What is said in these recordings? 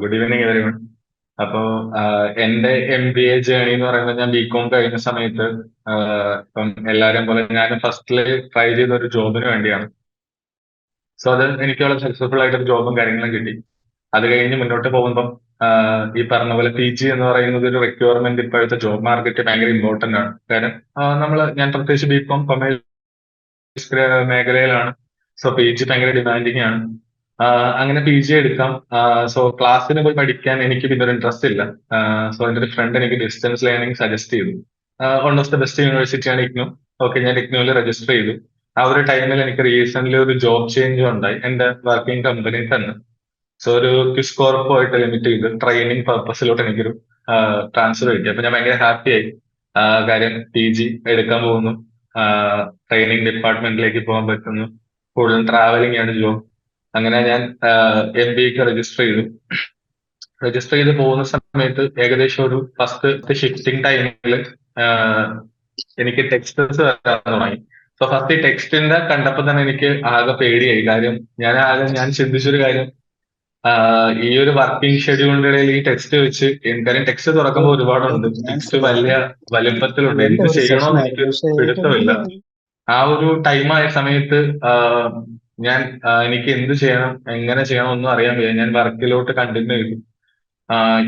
Good evening everyone അപ്പോ എന്റെ M B A journey എന്ന് പറയുമ്പോൾ ഞാൻ ബികോം കഴിഞ്ഞ സമയത്ത് ഇപ്പം എല്ലാവരെയും പോലെ ഞാൻ ഫസ്റ്റിൽ ട്രൈ ചെയ്ത ഒരു ജോബിന് വേണ്ടിയാണ്. സോ അത് എനിക്ക് വളരെ സക്സസ്ഫുൾ ആയിട്ട് ഒരു ജോബും കാര്യങ്ങളും കിട്ടി. അത് കഴിഞ്ഞ് മുന്നോട്ട് പോകുമ്പം ഈ പറഞ്ഞ പോലെ പി ജി എന്ന് പറയുന്നത് ഒരു റിക്വയർമെന്റ് ഇപ്പോഴത്തെ ജോബ് മാർക്കറ്റ് ഭയങ്കര ഇമ്പോർട്ടന്റ് ആണ്. കാരണം നമ്മൾ ഞാൻ പ്രത്യേകിച്ച് ബികോം കൊമേഴ്സ് മേഖലയിലാണ്. സോ പി ജി ഭയങ്കര ഡിമാൻഡിങ് ആണ്. അങ്ങനെ പി ജി എടുക്കാം. സോ ക്ലാസ്സിന് പോയി പഠിക്കാൻ എനിക്ക് പിന്നെ ഒരു ഇൻട്രസ്റ്റ് ഇല്ല. സോ എന്റെ ഒരു ഫ്രണ്ട് എനിക്ക് ഡിസ്റ്റൻസ് ലേണിംഗ് സജസ്റ്റ് ചെയ്തു. വൺ ഓഫ് ദ ബെസ്റ്റ് യൂണിവേഴ്സിറ്റിയാണ് ഇഗ്നോ. ഓക്കെ ഞാൻ ഇഗ്നോയിൽ രജിസ്റ്റർ ചെയ്തു. ആ ഒരു ടൈമിൽ എനിക്ക് റീസെന്റ് ഒരു ജോബ് ചേഞ്ച് ഉണ്ടായി. എന്റെ വർക്കിംഗ് കമ്പനി തന്നെ. സോ ഒരു ക്വിസ്കോർപ്പ് ആയിട്ട് ലിമിറ്റ് ചെയ്ത്. ട്രെയിനിങ് പർപ്പസിലോട്ട് എനിക്കൊരു ട്രാൻസ്ഫർ കിട്ടി. അപ്പൊ ഞാൻ ഭയങ്കര ഹാപ്പി ആയി. ആഹ് കാര്യം പി ജി എടുക്കാൻ പോകുന്നു. ട്രെയിനിങ് ഡിപ്പാർട്ട്മെന്റിലേക്ക് പോകാൻ പറ്റുന്നു. കൂടുതൽ ട്രാവലിംഗ് ആണ് ജോബ് അങ്ങനെ ഞാൻ എം ബി എക്ക് രജിസ്റ്റർ ചെയ്തു. രജിസ്റ്റർ ചെയ്ത് പോകുന്ന സമയത്ത് ഏകദേശം ഒരു ഫസ്റ്റ് ഷിഫ്റ്റിംഗ് ടൈമിൽ എനിക്ക് ടെക്സ്റ്റസ് വരാൻ തുടങ്ങി. സോ ഫസ്റ്റ് ഈ ടെക്സ്റ്റിന്റെ കണ്ടപ്പോൾ തന്നെ എനിക്ക് ആകെ പേടിയായി. കാര്യം ഞാൻ ആകെ ഞാൻ ചിന്തിച്ചൊരു കാര്യം ഈ ഒരു വർക്കിംഗ് ഷെഡ്യൂളിന്റെ ഇടയിൽ ഈ ടെക്സ്റ്റ് വെച്ച് കാര്യം ടെക്സ്റ്റ് തുറക്കുമ്പോൾ ഒരുപാടുണ്ട്. ടെക്സ്റ്റ് വലിയ വലിപ്പത്തിലുണ്ട്. എന്ത് ചെയ്യണമെന്ന് എനിക്ക് പിടുത്തമില്ല. ആ ഒരു ടൈം ആയ സമയത്ത് ഞാൻ എനിക്ക് എന്ത് ചെയ്യണം എങ്ങനെ ചെയ്യണം ഒന്നും അറിയാൻ വയ്യ. ഞാൻ വർക്കിലോട്ട് കണ്ടിന്യൂ ചെയ്തു.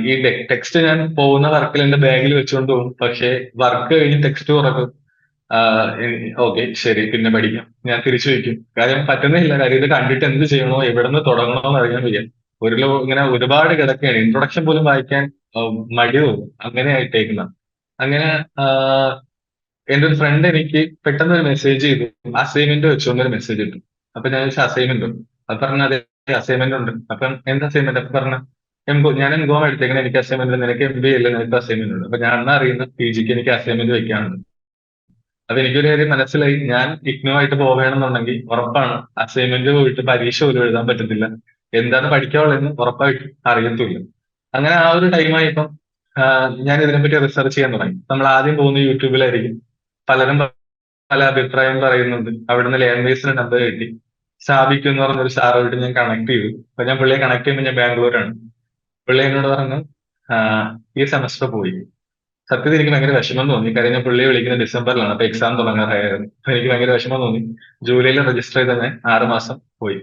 ഈ ടെക്സ്റ്റ് ഞാൻ പോകുന്ന വർക്കിൽ എന്റെ ബാഗിൽ വെച്ചുകൊണ്ട് പോകും. പക്ഷേ വർക്ക് കഴിഞ്ഞ് ടെക്സ്റ്റ് തുറക്കും. ഓക്കെ ശരി പിന്നെ പഠിക്കാം. ഞാൻ തിരിച്ചു വയ്ക്കും. കാര്യം പറ്റുന്നില്ല കാര്യം ഇത് കണ്ടിട്ട് എന്ത് ചെയ്യണോ എവിടെ നിന്ന് തുടങ്ങണോ എന്ന് അറിയാൻ വയ്യ. ഒരു ഇങ്ങനെ ഒരുപാട് കിടക്കുകയാണ്. ഇൻട്രൊഡക്ഷൻ പോലും വായിക്കാൻ മടി തോന്നും. അങ്ങനെ ആയിട്ടേക്കുന്ന. അങ്ങനെ എന്റെ ഒരു ഫ്രണ്ട് എനിക്ക് പെട്ടെന്ന് ഒരു മെസ്സേജ് ചെയ്തു. അസൈൻമെന്റ് വെച്ചുകൊണ്ട് ഒരു മെസ്സേജ് ഇട്ടു. അപ്പൊ ഞാൻ ചോദിച്ചു അസൈൻമെന്റ് അത് പറഞ്ഞാൽ പറഞ്ഞ അതെ അസൈൻമെന്റ് ഉണ്ട്. അപ്പം എന്ത് അസൈൻമെന്റ് അപ്പൊ പറഞ്ഞ എംകോ ഞാൻ എംകോം എടുത്തേക്കണേ എനിക്ക് അസൈൻമെന്റ് നിനക്ക് എം ബി ഇല്ല നിനക്ക് അസൈൻമെന്റ് ഉണ്ട്. അപ്പൊ ഞാൻ അന്ന് അറിയുന്ന പി ജിക്ക് എനിക്ക് അസൈൻമെന്റ് വെക്കാനുണ്ട്. അപ്പൊ എനിക്കൊരു കാര്യം മനസ്സിലായി. ഞാൻ ഇഗ്നോ ആയിട്ട് പോവുകയാണെന്നുണ്ടെങ്കിൽ ഉറപ്പാണ് അസൈൻമെന്റ് പോയിട്ട് പരീക്ഷ പോലും എഴുതാൻ പറ്റത്തില്ല. എന്താണ് പഠിക്കാനുള്ളതെന്ന് ഉറപ്പായിട്ട് അറിയത്തില്ല അങ്ങനെ ആ ഒരു ടൈമായപ്പം ഞാൻ ഇതിനെപ്പറ്റി റിസർച്ച് ചെയ്യാൻ തുടങ്ങി. നമ്മൾ ആദ്യം പോകുന്ന യൂട്യൂബിലായിരിക്കും പലരും പല അഭിപ്രായം പറയുന്നുണ്ട്. അവിടുന്ന് ലാംഗ്വേജിന് നമ്പർ കിട്ടി. സ്ഥാപിക്കും എന്ന് പറഞ്ഞൊരു സാറുമായിട്ട് ഞാൻ കണക്ട് ചെയ്തു. അപ്പൊ ഞാൻ പുള്ളിയെ കണക്ട് ചെയ്യുമ്പോൾ ഞാൻ ബാംഗ്ലൂരാണ്. പുള്ളി എന്നോട് പറഞ്ഞു ഈ സെമസ്റ്റർ പോയി. സത്യത്തിൽ എനിക്ക് ഭയങ്കര വിഷമം തോന്നി. കാര്യം ഞാൻ പുള്ളിയെ വിളിക്കുന്നത് ഡിസംബറിലാണ്. അപ്പൊ എക്സാം തുടങ്ങാറായിരുന്നു അപ്പൊ എനിക്ക് ഭയങ്കര വിഷമം തോന്നി. ജൂലൈയിൽ രജിസ്റ്റർ ചെയ്ത് തന്നെ ആറ് മാസം പോയി.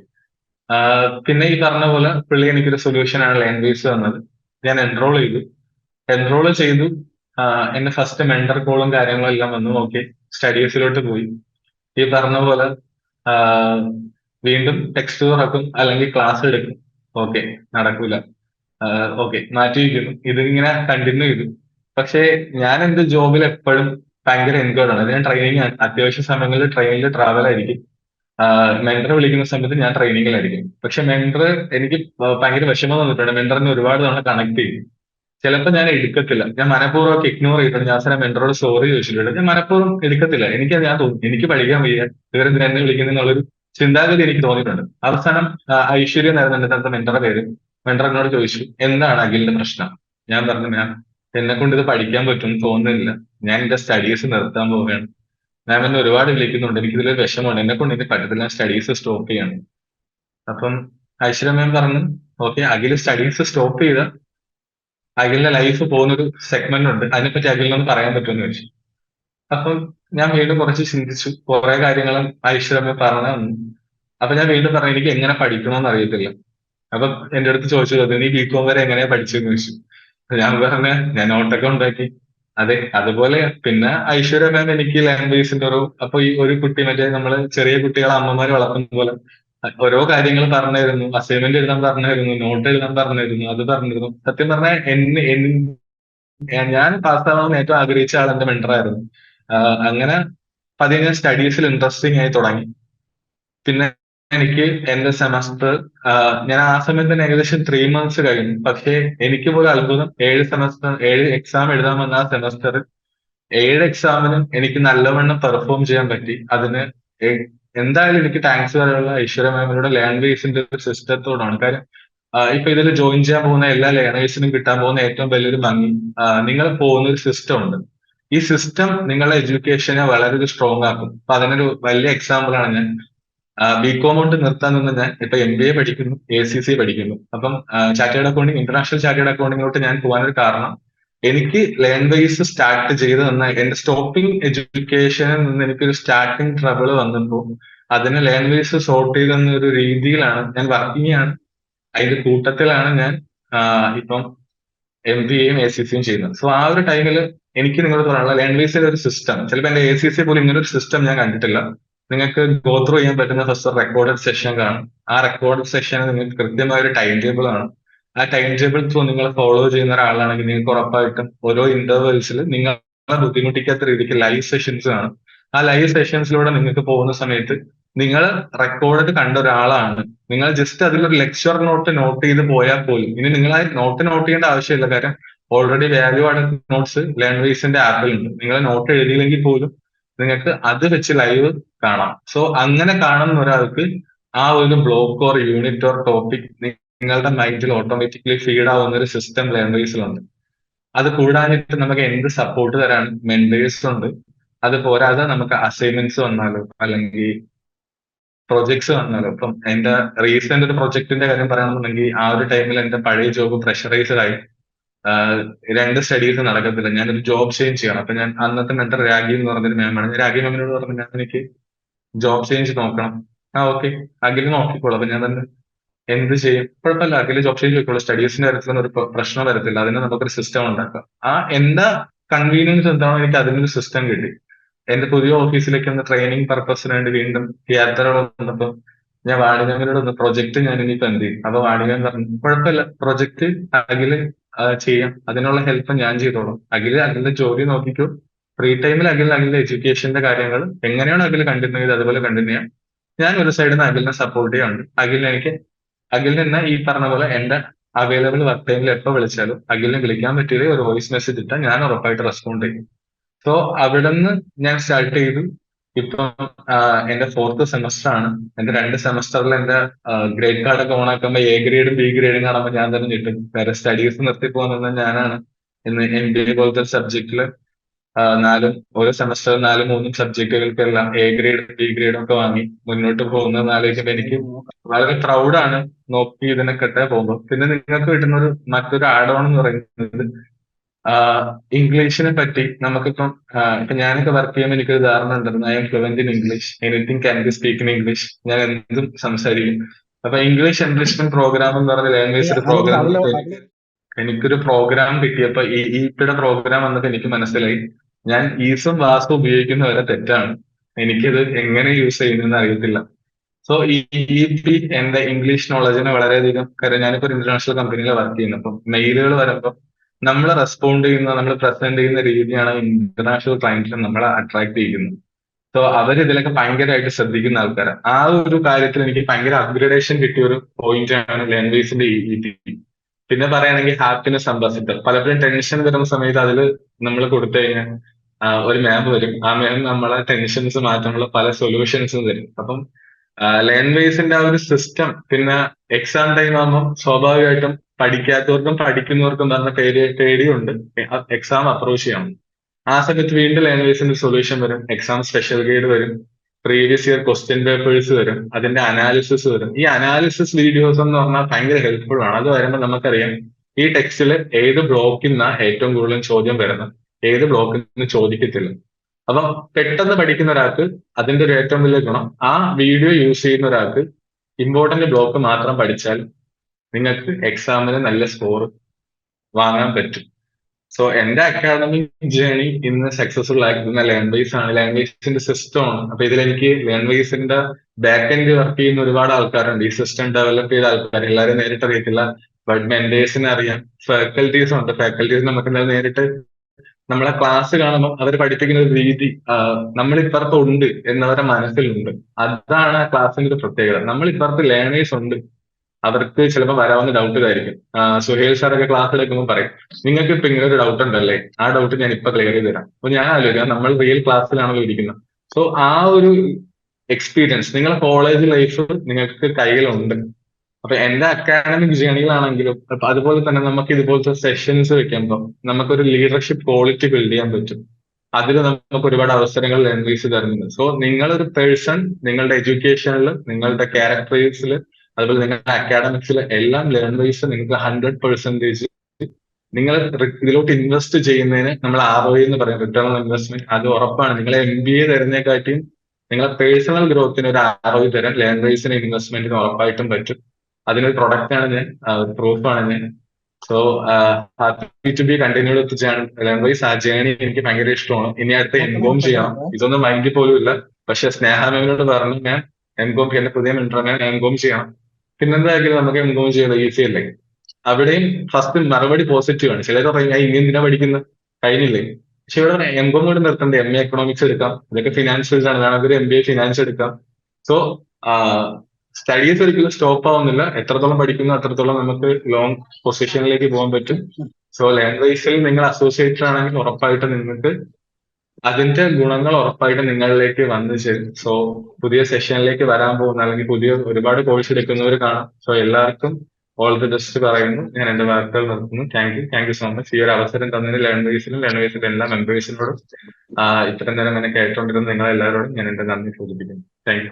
പിന്നെ ഈ പറഞ്ഞ പോലെ പുള്ളി എനിക്കൊരു സൊല്യൂഷനാണ് ലാംഗ്വേജ് തന്നത്. ഞാൻ എൻറോൾ ചെയ്തു. എൻറോൾ ചെയ്തു. എന്നെ ഫസ്റ്റ് മെന്റർ കോളും കാര്യങ്ങളും എല്ലാം വന്നു. ഓക്കെ സ്റ്റഡീസിലോട്ട് പോയി. ഈ പറഞ്ഞ പോലെ വീണ്ടും ടെക്സ്റ്റ് തുറക്കും അല്ലെങ്കിൽ ക്ലാസ് എടുക്കും. ഓക്കെ നടക്കൂല. ഓക്കെ മാറ്റി വയ്ക്കുന്നു ഇതിങ്ങനെ കണ്ടിന്യൂ ചെയ്തു. പക്ഷേ ഞാൻ എന്റെ ജോബിൽ എപ്പോഴും ഭയങ്കര എൻഗേർഡ് ആണ്. ഞാൻ ട്രെയിനിങ് അത്യാവശ്യ സമയങ്ങളിൽ ട്രെയിനിൽ ട്രാവൽ ആയിരിക്കും. മെന്റർ വിളിക്കുന്ന സമയത്ത് ഞാൻ ട്രെയിനിങ്ങിലായിരിക്കും പക്ഷെ മെന്റർ എനിക്ക് ഭയങ്കര വിഷമം തന്നിട്ടുണ്ട് മെന്ററിനെ ഒരുപാട് തവണ കണക്ട് ചെയ്യും ചിലപ്പോൾ ഞാൻ എടുക്കത്തില്ല. ഞാൻ മനഃപൂർവം ഒക്കെ ഇഗ്നോർ ചെയ്തിട്ടുണ്ട് ഞാൻ സാറെ മെന്ററോട് സോറി ചോദിച്ചിട്ടുണ്ട്. ഞാൻ മനഃപൂർവം എടുക്കത്തില്ല. എനിക്ക് ഞാൻ തോന്നി. എനിക്ക് പഠിക്കാൻ വയ്യ. ഇവരെന്തിനാ എന്നെ വിളിക്കുന്നുള്ളൊരു ചിന്താഗതി എനിക്ക് തോന്നിയിട്ടുണ്ട്. അവസാനം ഐശ്വര്യ നേരം എന്റെ തന്റെ പേര് മെന്റർ എന്നോട് ചോദിച്ചു എന്താണ് അഖിലിന്റെ പ്രശ്നം? ഞാൻ പറഞ്ഞു മാം എന്നെ കൊണ്ട് ഇത് പഠിക്കാൻ പറ്റും തോന്നുന്നില്ല. ഞാൻ എന്റെ സ്റ്റഡീസ് നിർത്താൻ പോവുകയാണ്. മാം എന്നെ ഒരുപാട് വിളിക്കുന്നുണ്ട്. എനിക്ക് ഇതിൽ വിഷമമാണ് എന്നെ കൊണ്ട് ഇത് പറ്റത്തില്ല സ്റ്റഡീസ് സ്റ്റോപ്പ് ചെയ്യണം. അപ്പം ഐശ്വര്യ മാം പറഞ്ഞു ഓക്കെ അഖിൽ സ്റ്റഡീസ് സ്റ്റോപ്പ് ചെയ്ത അഖിലിന്റെ ലൈഫ് പോകുന്ന ഒരു സെഗ്മെന്റ് ഉണ്ട്. അതിനെപ്പറ്റി അഖിലിനൊന്ന് പറയാൻ പറ്റുമെന്ന് ചോദിച്ചു. അപ്പം ഞാൻ വീണ്ടും കുറച്ച് ചിന്തിച്ചു. കുറെ കാര്യങ്ങളും ഐശ്വര്യമ്മ പറഞ്ഞു തന്നു. അപ്പൊ ഞാൻ വീണ്ടും പറഞ്ഞു എനിക്ക് എങ്ങനെ പഠിക്കണമെന്ന് അറിയത്തില്ല. അപ്പൊ എന്റെ അടുത്ത് ചോദിച്ചു "അത് നീ ബികോം വരെ എങ്ങനെയാ പഠിച്ചെന്ന് ചോദിച്ചു. ഞാൻ പറഞ്ഞ ഞാൻ നോട്ടൊക്കെ ഉണ്ടാക്കി. അതെ അതുപോലെ പിന്നെ ഐശ്വര്യ മാം എനിക്ക് ലാംഗ്വേജിന്റെ ഒരു അപ്പൊ ഈ ഒരു കുട്ടി മറ്റേ നമ്മൾ ചെറിയ കുട്ടികളെ അമ്മമാര് വളർത്തുന്ന പോലെ ഓരോ കാര്യങ്ങൾ പറഞ്ഞു തരുന്നു അസൈൻമെന്റ് എഴുതാൻ പറഞ്ഞു തരുന്നു നോട്ട് എഴുതാൻ പറഞ്ഞു തരുന്നു അത് പറഞ്ഞിരുന്നു. സത്യം പറഞ്ഞാൽ എന്നെ ഞാൻ പാസ്സാവണമെന്ന് ഏറ്റവും ആഗ്രഹിച്ച ആൾ എന്റെ മെന്ററായിരുന്നു ആഹ് അങ്ങനെ പതിയെ സ്റ്റഡീസിൽ ഇൻട്രസ്റ്റിംഗ് ആയി തുടങ്ങി. പിന്നെ എനിക്ക് എന്റെ സെമസ്റ്റർ ഞാൻ ആ സമയത്ത് തന്നെ ഏകദേശം ത്രീ മന്ത്സ് കഴിഞ്ഞു. പക്ഷേ എനിക്ക് പോലെ അത്ഭുതം ഏഴ് സെമസ്റ്റർ ഏഴ് എക്സാം എഴുതാൻ വന്ന ആ സെമസ്റ്ററിൽ ഏഴ് എക്സാമിനും എനിക്ക് നല്ലവണ്ണം പെർഫോം ചെയ്യാൻ പറ്റി. അതിന് എന്തായാലും എനിക്ക് താങ്ക്സ് പറയാനുള്ള ഐശ്വര്യ മാമിനോട് ലാംഗ്വേജിന്റെ ഒരു സിസ്റ്റത്തോടാണ് കാര്യം ഇപ്പൊ ഇതിൽ ജോയിൻ ചെയ്യാൻ പോകുന്ന എല്ലാ ലേണേഴ്സിനും കിട്ടാൻ പോകുന്ന ഏറ്റവും വലിയൊരു ഭംഗി നിങ്ങൾ പോകുന്ന ഒരു സിസ്റ്റം ഉണ്ട്. ഈ സിസ്റ്റം നിങ്ങളുടെ എഡ്യൂക്കേഷനെ വളരെ സ്ട്രോങ് ആക്കും. അപ്പൊ അതിനൊരു വലിയ എക്സാമ്പിൾ ആണ് ഞാൻ. ബികോം കൊണ്ട് നിർത്താൻ നിന്ന് ഞാൻ ഇപ്പൊ എം ബി എ പഠിക്കുന്നു എ സി സി പഠിക്കുന്നു. അപ്പം ചാർട്ടേഡ് അക്കൗണ്ടിങ് ഇന്റർനാഷണൽ ചാർട്ടേഡ് അക്കൗണ്ടിങ്ങിലോട്ട് ഞാൻ പോകാനൊരു കാരണം എനിക്ക് ലേൺ വൈസ് സ്റ്റാർട്ട് ചെയ്ത് തന്ന എന്റെ സ്റ്റോപ്പിംഗ് എഡ്യൂക്കേഷനിൽ നിന്ന് എനിക്കൊരു സ്റ്റാർട്ടിംഗ് ട്രബിൾ വന്നപ്പോൾ അതിനെ ലേൺ വൈസ് സോർട്ട് ചെയ്ത് ഒരു രീതിയിലാണ് ഞാൻ വർക്കിംഗ് ആണ് അതിന്റെ കൂട്ടത്തിലാണ് ഞാൻ ഇപ്പം എം ബി എയും എ സി സിയും ചെയ്യുന്നത്. സോ ആ ഒരു ടൈമിൽ എനിക്ക് നിങ്ങളോട് പറയാനുള്ള വൈസിന്റെ ഒരു സിസ്റ്റം ചിലപ്പോൾ എന്റെ എ സി സി പോലും ഇങ്ങനെ ഒരു സിസ്റ്റം ഞാൻ കണ്ടിട്ടില്ല. നിങ്ങൾക്ക് ഗോ ത്രൂ ചെയ്യാൻ പറ്റുന്ന ഫസ്റ്റ് റെക്കോർഡഡ് സെഷൻ കാണും. ആ റെക്കോർഡഡ് സെഷൻ നിങ്ങൾക്ക് കൃത്യമായ ഒരു ടൈം ടേബിൾ ആണ്. ആ ടൈം ടേബിൾ ത്രൂ നിങ്ങൾ ഫോളോ ചെയ്യുന്ന ഒരാളാണെങ്കിൽ നിങ്ങൾക്ക് ഉറപ്പായിട്ടും ഓരോ ഇന്റർവെൽസിൽ നിങ്ങളെ ബുദ്ധിമുട്ടിക്കാത്ത രീതിക്ക് ലൈവ് സെഷൻസ് കാണും. ആ ലൈവ് സെഷൻസിലൂടെ നിങ്ങൾക്ക് പോകുന്ന സമയത്ത് നിങ്ങൾ റെക്കോർഡ് കണ്ട ഒരാളാണ്. നിങ്ങൾ ജസ്റ്റ് അതിലൊരു ലെക്ചർ നോട്ട് നോട്ട് ചെയ്ത് പോയാൽ പോലും ഇനി നിങ്ങൾ ആ നോട്ട് നോട്ട് ചെയ്യേണ്ട ആവശ്യമില്ല. കാര്യം already value add notes learn ആപ്പിൽ ഉണ്ട് നിങ്ങൾ നോട്ട് എഴുതിയില്ലെങ്കിൽ പോലും നിങ്ങൾക്ക് അത് വെച്ച് ലൈവ് കാണാം. സോ അങ്ങനെ കാണുന്ന ഒരാൾക്ക് ആ ഒരു block or unit or topic നിങ്ങളുടെ മൈൻഡിൽ ഓട്ടോമാറ്റിക്കലി ഫീഡ് ആവുന്ന ഒരു സിസ്റ്റം ലേൺ വൈസിലുണ്ട് അത് കൂടാനായിട്ട് നമുക്ക് എന്ത് സപ്പോർട്ട് തരാൻ മെന്റേഴ്സ് ഉണ്ട്. അത് പോരാതെ നമുക്ക് അസൈൻമെന്റ്സ് വന്നാലോ അല്ലെങ്കിൽ പ്രൊജക്ട്സ് വന്നാലോ. ഇപ്പം എന്റെ റീസെന്റ് ഒരു പ്രൊജക്ടിന്റെ കാര്യം പറയുകയാണെന്നുണ്ടെങ്കിൽ ആ ഒരു ടൈമിൽ എന്റെ പഴയ ജോബ് പ്രഷറൈസ്ഡ് ആയി. രണ്ട് സ്റ്റഡീസ് നടക്കത്തില്ല. ഞാനൊരു ജോബ് ചേഞ്ച് ചെയ്യണം. അപ്പൊ ഞാൻ അന്നത്തെ മെന്റർ രാഗി എന്ന് പറഞ്ഞൊരു മാമാണ് രാഗി മാമിനോട് പറഞ്ഞു ഞാൻ എനിക്ക് ജോബ് ചേഞ്ച് നോക്കണം. ആ ഓക്കെ അഖിൽ നോക്കിക്കോളൂ. അപ്പൊ ഞാൻ തന്നെ എന്ത് ചെയ്യും? കുഴപ്പമില്ല. അഖിൽ ജോബ് ചേഞ്ച് നോക്കിക്കോളൂ സ്റ്റഡീസിന്റെ കാര്യത്തിലൊന്നും ഒരു പ്രശ്നം വരത്തില്ല. അതിന് നമുക്കൊരു സിസ്റ്റം ഉണ്ടാക്കാം. ആ എന്താ കൺവീനിയൻസ് എന്താണോ എനിക്ക് അതിനൊരു സിസ്റ്റം കിട്ടി. എന്റെ പുതിയ ഓഫീസിലേക്ക് ഒന്ന് ട്രെയിനിങ് പർപ്പസിന് വേണ്ടി വീണ്ടും യാത്ര വന്നപ്പോ ഞാൻ ഒന്ന് പ്രൊജക്ട് ഞാൻ ഇനിയിപ്പോ എന്ത് ചെയ്യും? അപ്പൊ വാണിജ്യം പറഞ്ഞു കുഴപ്പമില്ല. പ്രൊജക്ട് അഖിൽ ചെയ്യാം. അതിനുള്ള ഹെൽപ്പ് ഞാൻ ചെയ്തോളാം. അഖിൽ അഖിലിന്റെ ജോലി നോക്കിക്കോ. ഫ്രീ ടൈമിൽ അഖിൽ അഖിലിന്റെ എഡ്യൂക്കേഷന്റെ കാര്യങ്ങൾ എങ്ങനെയാണ് അഖിൽ കണ്ടിന്യൂ ചെയ്ത് അതുപോലെ കണ്ടിന്യൂ ചെയ്യാം ഞാൻ ഒരു സൈഡിൽ നിന്ന് അഖിലിനെ സപ്പോർട്ട് ചെയ്യാറുണ്ട്. അഖിലിന് എനിക്ക് അഖിലിന് നിന്ന് ഈ പറഞ്ഞ പോലെ എന്റെ അവൈലബിൾ വർക്ക് ടൈമിൽ എപ്പോ വിളിച്ചാലും അഖിലിനെ വിളിക്കാൻ പറ്റിയത് ഒരു വോയിസ് മെസ്സേജ് ഇട്ടാൽ ഞാൻ ഉറപ്പായിട്ട് റെസ്പോണ്ട് ചെയ്യും. സോ അവിടെ നിന്ന് ഞാൻ സ്റ്റാർട്ട് ചെയ്തു. ഇപ്പം എന്റെ ഫോർത്ത് സെമസ്റ്റർ ആണ്. എന്റെ രണ്ട് സെമസ്റ്ററിൽ എന്റെ ഗ്രേഡ് കാർഡ് ഒക്കെ ഓണാക്കുമ്പോ എ ഗ്രേഡും ബി ഗ്രേഡും കാണുമ്പോൾ ഞാൻ തന്നെ കിട്ടും വേറെ സ്റ്റഡീസ് നിർത്തി പോകുന്നത് ഞാനാണ്. ഇന്ന് എം ബി എ പോലത്തെ സബ്ജക്റ്റിൽ നാലും ഓരോ സെമസ്റ്ററിൽ നാലും മൂന്നും സബ്ജക്റ്റുകൾക്കെല്ലാം എ ഗ്രേഡും ബി ഗ്രേഡും ഒക്കെ വാങ്ങി മുന്നോട്ട് പോകുന്നത് ആലോചിക്കുമ്പോൾ എനിക്ക് വളരെ പ്രൗഡാണ് നോക്കി ഇതിനൊക്കെ പോകുമ്പോൾ പിന്നെ നിങ്ങൾക്ക് കിട്ടുന്ന ഒരു മറ്റൊരു ആഡ് ഓൺ എന്ന് പറയുന്നത് ഇംഗ്ലീഷിനെ പറ്റി നമുക്കിപ്പം ഇപ്പൊ ഞാനൊക്കെ വർക്ക് ചെയ്യുമ്പോൾ എനിക്കൊരു ധാരണ ഉണ്ടായിരുന്നു I'm fluent in English anything can be speak in English ഞാൻ എന്തും സംസാരിക്കും. അപ്പൊ ഇംഗ്ലീഷ് എൻറിച്ച്മെന്റ് പ്രോഗ്രാം എന്ന് പറഞ്ഞ ലാംഗ്വേജ് പ്രോഗ്രാം എനിക്കൊരു പ്രോഗ്രാം കിട്ടിയപ്പോ ഈ ഇപ്പിയുടെ പ്രോഗ്രാം വന്നപ്പോ എനിക്ക് മനസ്സിലായി. ഞാൻ ഈസും വാസും ഉപയോഗിക്കുന്ന വരെ തെറ്റാണ്. എനിക്കിത് എങ്ങനെ യൂസ് ചെയ്യുന്നതെന്ന് അറിയത്തില്ല. സോ ഈ പി എന്റെ ഇംഗ്ലീഷ് നോളജിനെ വളരെയധികം കാര്യം ഞാനിപ്പോ ഒരു ഇന്റർനാഷണൽ കമ്പനിയിൽ വർക്ക് ചെയ്യുന്നു അപ്പം മെയിലുകൾ വരുമ്പോൾ നമ്മൾ റെസ്പോണ്ട് ചെയ്യുന്ന നമ്മൾ പ്രസന്റ് ചെയ്യുന്ന രീതിയാണ് ഇന്റർനാഷണൽ ക്ലയന്റിനെ നമ്മളെ അട്രാക്ട് ചെയ്യുന്നത്. സോ അവർ ഇതിലൊക്കെ ഭയങ്കരമായിട്ട് ശ്രദ്ധിക്കുന്ന ആൾക്കാരാണ് ആ ഒരു കാര്യത്തിൽ എനിക്ക് ഭയങ്കര അപ്ഗ്രേഡേഷൻ കിട്ടിയ ഒരു പോയിന്റ് ആണ് ലാംഗ്വേജിന്റെ പിന്നെ പറയുകയാണെങ്കിൽ ഹാപ്പിനെസ് അംബാസിഡർ പലപ്പോഴും ടെൻഷൻ വരുന്ന സമയത്ത് അതിൽ നമ്മൾ കൊടുത്തു കഴിഞ്ഞാൽ ഒരു മാപ്പ് വരും. ആ മാം നമ്മളെ ടെൻഷൻസ് മാറ്റാനുള്ള പല സൊല്യൂഷൻസും തരും അപ്പം ലാംഗ്വേജിന്റെ ആ ഒരു സിസ്റ്റം പിന്നെ എക്സാം ടൈം ആകുമ്പോൾ സ്വാഭാവികമായിട്ടും പഠിക്കാത്തവർക്കും പഠിക്കുന്നവർക്കും പറഞ്ഞ പേര് പേടിയുണ്ട് എക്സാം അപ്രോച്ച് ചെയ്യണം ആ സമയത്ത് വീണ്ടും ലാംഗ്വേജിന്റെ സൊല്യൂഷൻ വരും. എക്സാം സ്പെഷ്യൽ ഗൈഡ് വരും. പ്രീവിയസ് ഇയർ ക്വസ്റ്റ്യൻ പേപ്പേഴ്സ് വരും. അതിന്റെ അനാലിസിസ് വരും. ഈ അനാലിസിസ് വീഡിയോസ് എന്ന് പറഞ്ഞാൽ ഭയങ്കര ഹെൽപ്ഫുൾ ആണ്. അത് വരുമ്പോൾ നമുക്കറിയാം ഈ ടെക്സ്റ്റിൽ ഏത് ബ്ലോക്കിൽ നിന്നാണ് ഏറ്റവും കൂടുതൽ ചോദ്യം വരുന്നത്. ഏത് ബ്ലോക്കിൽ നിന്ന് ചോദിക്കത്തില്ല. അപ്പം പെട്ടെന്ന് പഠിക്കുന്ന ഒരാൾക്ക് അതിന്റെ ഒരു ഏറ്റവും വലിയ ഗുണം ആ വീഡിയോ യൂസ് ചെയ്യുന്ന ഒരാൾക്ക് ഇമ്പോർട്ടന്റ് ബ്ലോക്ക് മാത്രം പഠിച്ചാൽ നിങ്ങൾക്ക് എക്സാമിന് നല്ല സ്കോർ വാങ്ങാൻ പറ്റും. സോ എന്റെ അക്കാഡമിക് ജേണി ഇന്ന് സക്സസ്ഫുൾ ആക്കുന്ന ലാംഗ്വേജ് ആണ്. ലാംഗ്വേജിന്റെ സിസ്റ്റം ആണ്. അപ്പൊ ഇതിൽ എനിക്ക് ലാംഗ്വേജിന്റെ ബാക്ക് എൻഡ് വർക്ക് ചെയ്യുന്ന ഒരുപാട് ആൾക്കാരുണ്ട്. ഈ സിസ്റ്റം ഡെവലപ്പ് ചെയ്ത ആൾക്കാർ എല്ലാവരും നേരിട്ട് അറിയത്തില്ല. ബട്ട് മെന്റേഴ്സിനെ അറിയാം. ഫാക്കൽറ്റീസ് ഉണ്ട്. ഫാക്കൽറ്റീസ് നമുക്ക് നേരിട്ട് നമ്മളെ ക്ലാസ് കാണുമ്പോൾ അവർ പഠിപ്പിക്കുന്ന ഒരു രീതി നമ്മൾ ഇപ്പുറത്ത് ഉണ്ട് എന്നവരുടെ മനസ്സിലുണ്ട്. അതാണ് ആ ക്ലാസ്സിന്റെ ഒരു പ്രത്യേകത. നമ്മൾ ഇപ്പുറത്ത് ലേണേഴ്സ് ഉണ്ട്. അവർക്ക് ചിലപ്പോൾ വരാവുന്ന ഡൗട്ട് ആയിരിക്കും സുഹേൽ സാറൊക്കെ ക്ലാസ് എടുക്കുമ്പോൾ പറയും നിങ്ങൾക്ക് ഇപ്പൊ ഇങ്ങനെ ഒരു ഡൗട്ട് ഉണ്ടല്ലേ? ആ ഡൗട്ട് ഞാൻ ഇപ്പൊ ക്ലിയർ ചെയ്ത് തരാം. അപ്പൊ ഞാൻ ആലോചിക്കാം നമ്മൾ റിയൽ ക്ലാസ്സിലാണല്ലോ ഇരിക്കുന്നത്? സോ ആ ഒരു എക്സ്പീരിയൻസ് നിങ്ങളെ കോളേജ് ലൈഫ് നിങ്ങൾക്ക് കയ്യിലുണ്ട്. അപ്പൊ എന്റെ അക്കാഡമിക് ജേണിയിലാണെങ്കിലും അതുപോലെ തന്നെ നമുക്ക് ഇതുപോലത്തെ സെഷൻസ് വെക്കുമ്പോൾ നമുക്കൊരു ലീഡർഷിപ്പ് ക്വാളിറ്റി ബിൽഡ് ചെയ്യാൻ പറ്റും. അതിൽ നമുക്ക് ഒരുപാട് അവസരങ്ങൾ വൈസ് തരുന്നുണ്ട്. സോ നിങ്ങളൊരു പേഴ്സൺ നിങ്ങളുടെ എഡ്യൂക്കേഷനിൽ നിങ്ങളുടെ ക്യാരക്ടറൈസിൽ അതുപോലെ നിങ്ങളുടെ അക്കാഡമിക്സിൽ എല്ലാം ലേൺ വൈസ് നിങ്ങൾക്ക് ഹൺഡ്രഡ് പെർസെന്റേജ് നിങ്ങൾ ഇതിലോട്ട് ഇൻവെസ്റ്റ് ചെയ്യുന്നതിന് നമ്മൾ ആർ ഒ എന്ന് പറയും റിട്ടേൺ ഓൺ ഇൻവെസ്റ്റ്മെന്റ് അത് ഉറപ്പാണ്. നിങ്ങളെ എം ബി എ തരുന്നതിനെക്കാട്ടിയും നിങ്ങളെ പേഴ്സണൽ ഗ്രോത്തിന് ഒരു ആർ ഒ തരാൻ ലേൺ വൈസിന് ഇൻവെസ്റ്റ്മെന്റിന് ഉറപ്പായിട്ടും പറ്റും. അതിനൊരു പ്രൊഡക്റ്റ് ആണ് ഞാൻ പ്രൂഫാണ് ഞാൻ. So happy to be continued with learners ആ ജേണി എനിക്ക് ഭയങ്കര ഇഷ്ടമാണ്. ഇനി അടുത്ത് എൻകോം ചെയ്യണം ഇതൊന്നും മൈൻഡിൽ പോലും ഇല്ല പക്ഷെ സ്നേഹാമേനോട് പറഞ്ഞു ഞാൻ എൻകോം എന്റെ പുതിയ ഞാൻ എൻകോം ചെയ്യണം. പിന്നെന്തായാലും നമുക്ക് എംകോം ചെയ്യണം ഈസി അല്ലേ? അവിടെയും ഫസ്റ്റ് മറുപടി പോസിറ്റീവ് ആണ്. ചിലർ പറയും ഇനി എന്തിനാ പഠിക്കുന്നത് കഴിഞ്ഞില്ലേ? പക്ഷെ ഇവിടെ എംകോം കൂടി നിർത്തണ്ട? എം എ എക്കണോമിക്സ് എടുക്കാം. ഇതൊക്കെ ഫിനാൻസ് ഫീൽഡ് ആണ്. വേണമെങ്കിൽ എം ബി എ ഫിനാൻസ് എടുക്കാം. സോ സ്റ്റഡീസ് ഒരിക്കലും സ്റ്റോപ്പ് ആവുന്നില്ല. എത്രത്തോളം പഠിക്കുന്നു അത്രത്തോളം നമുക്ക് ലോങ് പൊസിഷനിലേക്ക് പോകാൻ പറ്റും. സോ ലാംഗ്വേജിൽ നിങ്ങൾ അസോസിയേറ്റഡ് ആണെങ്കിൽ ഉറപ്പായിട്ട് നിങ്ങൾക്ക് അതിന്റെ ഗുണങ്ങൾ ഉറപ്പായിട്ട് നിങ്ങളിലേക്ക് വന്നു ചേരും സോ പുതിയ സെഷനിലേക്ക് വരാൻ പോകുന്ന അല്ലെങ്കിൽ പുതിയ ഒരുപാട് കോഴ്സ് എടുക്കുന്നവർ കാണാം. സോ എല്ലാവർക്കും ഓൾ ദി ബെസ്റ്റ് പറയുന്നു. ഞാൻ എന്റെ വാർത്തകൾ നിർത്തുന്നു. Thank you thank you so much ഈ ഒരു അവസരം തന്നതിന് ലേൺ വൈസിലെ എല്ലാ മെമ്പേഴ്സിനോടും ഇത്രയും നേരം എന്നെ കേട്ടോണ്ടിരുന്ന നിങ്ങളെല്ലാവരോടും ഞാൻ എന്റെ നന്ദി സൂചിപ്പിക്കുന്നു. Thank you